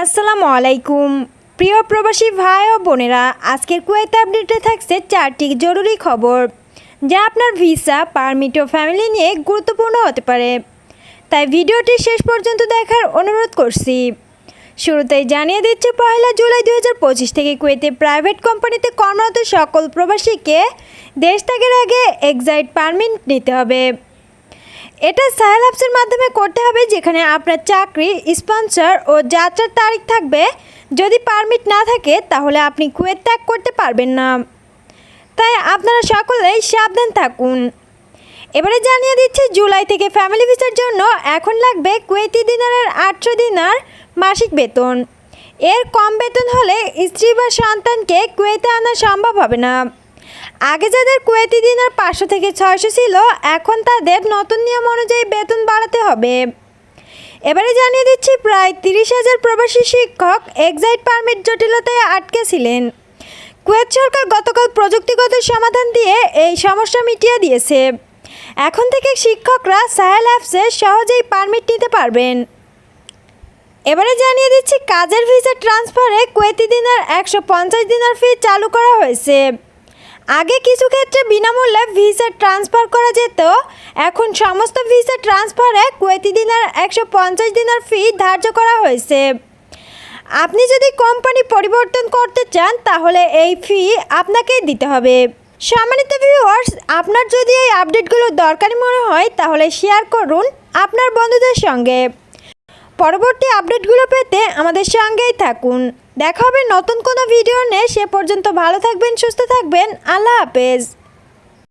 আসসালামু আলাইকুম। প্রিয় প্রবাসী ভাই ও বোনেরা, আজকের কুয়েত আপডেটে থাকছে চারটি জরুরি খবর, যা আপনার ভিসা, পারমিট ও ফ্যামিলি নিয়ে গুরুত্বপূর্ণ হতে পারে। তাই ভিডিওটি শেষ পর্যন্ত দেখার অনুরোধ করছি। শুরুতেই জানিয়ে দিচ্ছে পয়লা জুলাই দু হাজার পঁচিশ থেকে কুয়েতে প্রাইভেট কোম্পানিতে কর্মরত সকল প্রবাসীকে দেশ ত্যাগের আগে এক্সাইট পারমিট নিতে হবে। এটা সাহেল অ্যাপসের মাধ্যমে করতে হবে, যেখানে আপনার চাকরি, স্পন্সর ও যাত্রার তারিখ থাকবে। যদি পারমিট না থাকে, তাহলে আপনি কুয়েত ত্যাগ করতে পারবেন না। তাই আপনারা সকলেই সাবধান থাকুন। এবারে জানিয়ে দিচ্ছে, জুলাই থেকে ফ্যামিলি ভিসার জন্য এখন লাগবে কুয়েতি দিনারের আটশো দিনার মাসিক বেতন। এর কম বেতন হলে স্ত্রী বা সন্তানকে কুয়েতে আনা সম্ভব হবে না। আগে যাদের কুয়েতি দিনার পাঁচশো থেকে ছয়শো ছিল, এখন তাদের নতুন নিয়ম অনুযায়ী বেতন বাড়াতে হবে। এবারে জানিয়ে দিচ্ছি, প্রায় তিরিশ হাজার প্রবাসী শিক্ষক এক্সাইট পারমিট জটিলতায় আটকে ছিলেন। কুয়েত সরকার গতকাল প্রযুক্তিগত সমাধান দিয়ে এই সমস্যা মিটিয়ে দিয়েছে। এখন থেকে শিক্ষকরা সাহেল অ্যাপসে সহজেই পারমিট নিতে পারবেন। এবারে জানিয়ে দিচ্ছি, কাজের ভিসা ট্রান্সফারে কুয়েতি দিনার একশো পঞ্চাশ দিনার ফি চালু করা হয়েছে। আগে কিছু ক্ষেত্রে বিনামূল্যে ভিসা ট্রান্সফার করা যেত। এখন সমস্ত ভিসা ট্রান্সফারে কুয়েতি দিনার একশো পঞ্চাশ দিনার ফি ধার্য করা হয়েছে। আপনি যদি কোম্পানি পরিবর্তন করতে চান, তাহলে এই ফি আপনাকেই দিতে হবে। সম্মানিত ভিউয়ার্স আপনার যদি এই আপডেটগুলো দরকারি মনে হয়, তাহলে শেয়ার করুন আপনার বন্ধুদের সঙ্গে। পরবর্তী আপডেটগুলো পেতে আমাদের সঙ্গেই থাকুন। দেখা হবে নতুন কোনো ভিডিও নিয়ে। সে পর্যন্ত ভালো থাকবেন সুস্থ থাকবেন। আল্লাহ হাফেজ।